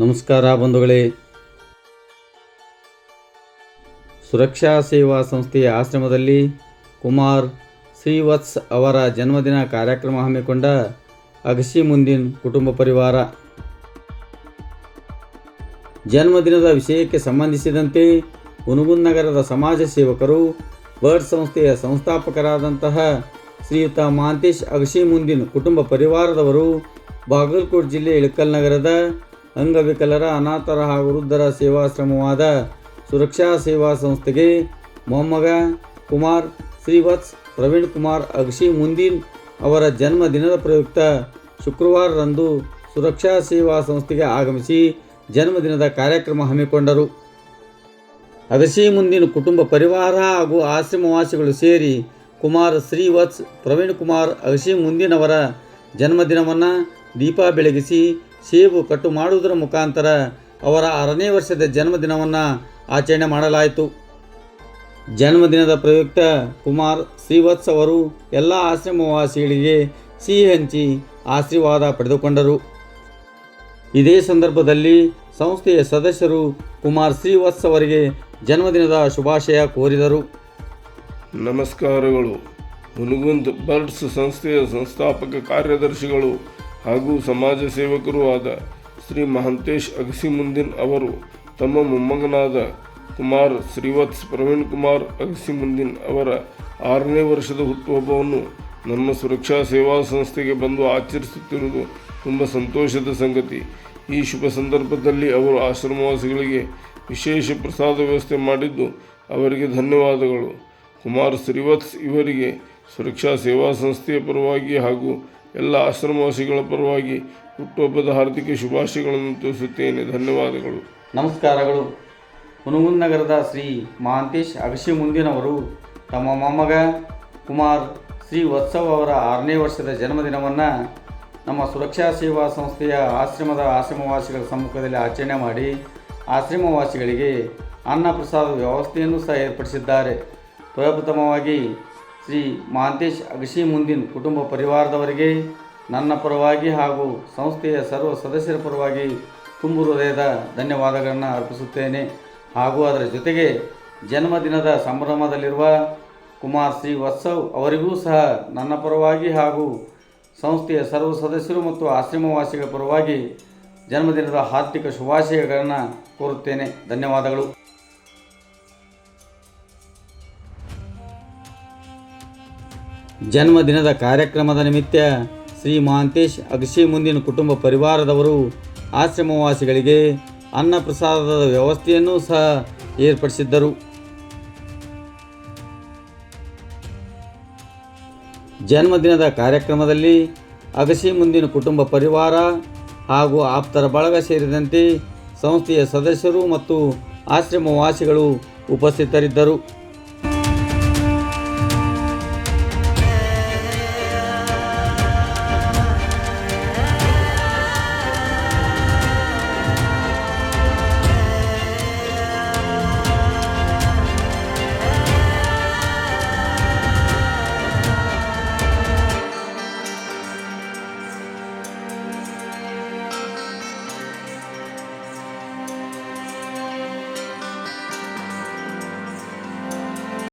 ನಮಸ್ಕಾರ ಬಂಧುಗಳೇ. ಸುರಕ್ಷಾ ಸೇವಾ ಸಂಸ್ಥೆಯ ಆಶ್ರಮದಲ್ಲಿ ಕುಮಾರ್ ಶ್ರೀವತ್ಸ್ ಅವರ ಜನ್ಮದಿನ ಕಾರ್ಯಕ್ರಮ ಹಮ್ಮಿಕೊಂಡ ಅಗಸಿ ಮುಂದಿನ ಕುಟುಂಬ ಪರಿವಾರ. ಜನ್ಮದಿನದ ವಿಷಯಕ್ಕೆ ಸಂಬಂಧಿಸಿದಂತೆ ಹುನಗುನ್ ನಗರದ ಸಮಾಜ ಸೇವಕರು, ಬರ್ಡ್ ಸಂಸ್ಥೆಯ ಸಂಸ್ಥಾಪಕರಾದಂತಹ ಶ್ರೀಯುತ ಮಾಂತೇಶ್ ಅಗಸಿ ಮುಂದಿನ ಕುಟುಂಬ ಪರಿವಾರದವರು ಬಾಗಲಕೋಟೆ ಜಿಲ್ಲೆ ಇಳಕಲ್ ನಗರದ ಅಂಗವಿಕಲರ ಅನಾಥರ ಹಾಗೂ ವೃದ್ಧರ ಸೇವಾಶ್ರಮವಾದ ಸುರಕ್ಷಾ ಸೇವಾ ಸಂಸ್ಥೆಗೆ ಮೊಮ್ಮಗ ಕುಮಾರ್ ಶ್ರೀವತ್ಸ್, ಪ್ರವೀಣ್ ಕುಮಾರ್ ಅಗ್ಸಿ ಮುಂದಿನ್ ಅವರ ಜನ್ಮದಿನದ ಪ್ರಯುಕ್ತ ಶುಕ್ರವಾರರಂದು ಸುರಕ್ಷಾ ಸೇವಾ ಸಂಸ್ಥೆಗೆ ಆಗಮಿಸಿ ಜನ್ಮದಿನದ ಕಾರ್ಯಕ್ರಮ ಹಮ್ಮಿಕೊಂಡರು. ಅಗಸಿ ಮುಂದಿನ ಕುಟುಂಬ ಪರಿವಾರ ಹಾಗೂ ಆಶ್ರಮವಾಸಿಗಳು ಸೇರಿ ಕುಮಾರ್ ಶ್ರೀವತ್ಸ್, ಪ್ರವೀಣ್ ಕುಮಾರ್ ಅಗಸಿ ಮುಂದಿನವರ ಜನ್ಮದಿನವನ್ನು ದೀಪ ಬೆಳಗಿಸಿ ಸೇಬು ಕಟ್ಟು ಮಾಡುವುದರ ಮುಖಾಂತರ ಅವರ ಆರನೇ ವರ್ಷದ ಜನ್ಮದಿನವನ್ನು ಆಚರಣೆ ಮಾಡಲಾಯಿತು. ಜನ್ಮದಿನದ ಪ್ರಯುಕ್ತ ಕುಮಾರ್ ಶ್ರೀವತ್ಸ್ ಅವರು ಎಲ್ಲ ಆಶ್ರಮವಾಸಿಗಳಿಗೆ ಸಿಹಿ ಹಂಚಿ ಆಶೀರ್ವಾದ ಪಡೆದುಕೊಂಡರು. ಇದೇ ಸಂದರ್ಭದಲ್ಲಿ ಸಂಸ್ಥೆಯ ಸದಸ್ಯರು ಕುಮಾರ್ ಶ್ರೀವತ್ಸ್ ಅವರಿಗೆ ಜನ್ಮದಿನದ ಶುಭಾಶಯ ಕೋರಿದರು. ನಮಸ್ಕಾರಗಳು. ಮುನುಗುಂದ್ ಬರ್ಡ್ಸ್ ಸಂಸ್ಥೆಯ ಸಂಸ್ಥಾಪಕ ಕಾರ್ಯದರ್ಶಿಗಳು ಹಾಗೂ ಸಮಾಜ ಸೇವಕರೂ ಆದ ಶ್ರೀ ಮಹಂತೇಶ್ ಅಗಸಿಮುಂದಿನ್ ಅವರು, ತಮ್ಮ ಮೊಮ್ಮಗನಾದ ಕುಮಾರ್ ಶ್ರೀವತ್ಸ್ ಪ್ರವೀಣ್ ಕುಮಾರ್ ಅಗಸಿಮುಂದಿನ್ ಅವರ ಆರನೇ ವರ್ಷದ ಹುಟ್ಟುಹಬ್ಬವನ್ನು ನಮ್ಮ ಸುರಕ್ಷಾ ಸೇವಾ ಸಂಸ್ಥೆಗೆ ಬಂದು ಆಚರಿಸುತ್ತಿರುವುದು ತುಂಬ ಸಂತೋಷದ ಸಂಗತಿ. ಈ ಶುಭ ಸಂದರ್ಭದಲ್ಲಿ ಅವರು ಆಶ್ರಮವಾಸಿಗಳಿಗೆ ವಿಶೇಷ ಪ್ರಸಾದ ವ್ಯವಸ್ಥೆ ಮಾಡಿದ್ದು ಅವರಿಗೆ ಧನ್ಯವಾದಗಳು. ಕುಮಾರ್ ಶ್ರೀವತ್ಸ್ ಇವರಿಗೆ ಸುರಕ್ಷಾ ಸೇವಾ ಸಂಸ್ಥೆಯ ಪರವಾಗಿ ಹಾಗೂ ಎಲ್ಲ ಆಶ್ರಮವಾಸಿಗಳ ಪರವಾಗಿ ಹುಟ್ಟುಹಬ್ಬದ ಹಾರ್ದಿಕ ಶುಭಾಶಯಗಳನ್ನು ತಿಳಿಸುತ್ತೇನೆ. ಧನ್ಯವಾದಗಳು. ನಮಸ್ಕಾರಗಳು. ಹುನಗುಂದ ನಗರದ ಶ್ರೀ ಮಹಾಂತೇಶ್ ಅಗಶಿ ಮುಂದಿನವರು ತಮ್ಮ ಮೊಮ್ಮಗ ಕುಮಾರ್ ಶ್ರೀ ವತ್ಸವ್ ಅವರ ಆರನೇ ವರ್ಷದ ಜನ್ಮದಿನವನ್ನು ನಮ್ಮ ಸುರಕ್ಷಾ ಸೇವಾ ಸಂಸ್ಥೆಯ ಆಶ್ರಮದ ಆಶ್ರಮವಾಸಿಗಳ ಸಮ್ಮುಖದಲ್ಲಿ ಆಚರಣೆ ಮಾಡಿ ಆಶ್ರಮವಾಸಿಗಳಿಗೆ ಅನ್ನ ಪ್ರಸಾದ ವ್ಯವಸ್ಥೆಯನ್ನು ಸಹ ಏರ್ಪಡಿಸಿದ್ದಾರೆ. ಪ್ರಪ್ರಥಮವಾಗಿ ಶ್ರೀ ಮಹಾಂತೇಶ್ ಅಗಶಿ ಮುಂದಿನ ಕುಟುಂಬ ಪರಿವಾರದವರಿಗೆ ನನ್ನ ಪರವಾಗಿ ಹಾಗೂ ಸಂಸ್ಥೆಯ ಸರ್ವ ಸದಸ್ಯರ ಪರವಾಗಿ ತುಂಬು ಹೃದಯದ ಧನ್ಯವಾದಗಳನ್ನು ಅರ್ಪಿಸುತ್ತೇನೆ. ಹಾಗೂ ಅದರ ಜೊತೆಗೆ ಜನ್ಮದಿನದ ಸಂಭ್ರಮದಲ್ಲಿರುವ ಕುಮಾರ್ ಶ್ರೀ ವತ್ಸವ್ ಅವರಿಗೂ ಸಹ ನನ್ನ ಪರವಾಗಿ ಹಾಗೂ ಸಂಸ್ಥೆಯ ಸರ್ವ ಸದಸ್ಯರು ಮತ್ತು ಆಶ್ರಮವಾಸಿಗಳ ಪರವಾಗಿ ಜನ್ಮದಿನದ ಹಾರ್ದಿಕ ಶುಭಾಶಯಗಳನ್ನು ಕೋರುತ್ತೇನೆ. ಧನ್ಯವಾದಗಳು. ಜನ್ಮದಿನದ ಕಾರ್ಯಕ್ರಮದ ನಿಮಿತ್ತ ಶ್ರೀ ಮಹಾಂತೇಶ್ ಅಗಶಿ ಮುಂದಿನ ಕುಟುಂಬ ಪರಿವಾರದವರು ಆಶ್ರಮವಾಸಿಗಳಿಗೆ ಅನ್ನಪ್ರಸಾದದ ವ್ಯವಸ್ಥೆಯನ್ನು ಸಹ ಏರ್ಪಡಿಸಿದ್ದರು. ಜನ್ಮದಿನದ ಕಾರ್ಯಕ್ರಮದಲ್ಲಿ ಅಗಸಿ ಮುಂದಿನ ಕುಟುಂಬ ಪರಿವಾರ ಹಾಗೂ ಆಪ್ತರ ಬಳಗ ಸೇರಿದಂತೆ ಸಂಸ್ಥೆಯ ಸದಸ್ಯರು ಮತ್ತು ಆಶ್ರಮವಾಸಿಗಳು ಉಪಸ್ಥಿತರಿದ್ದರು.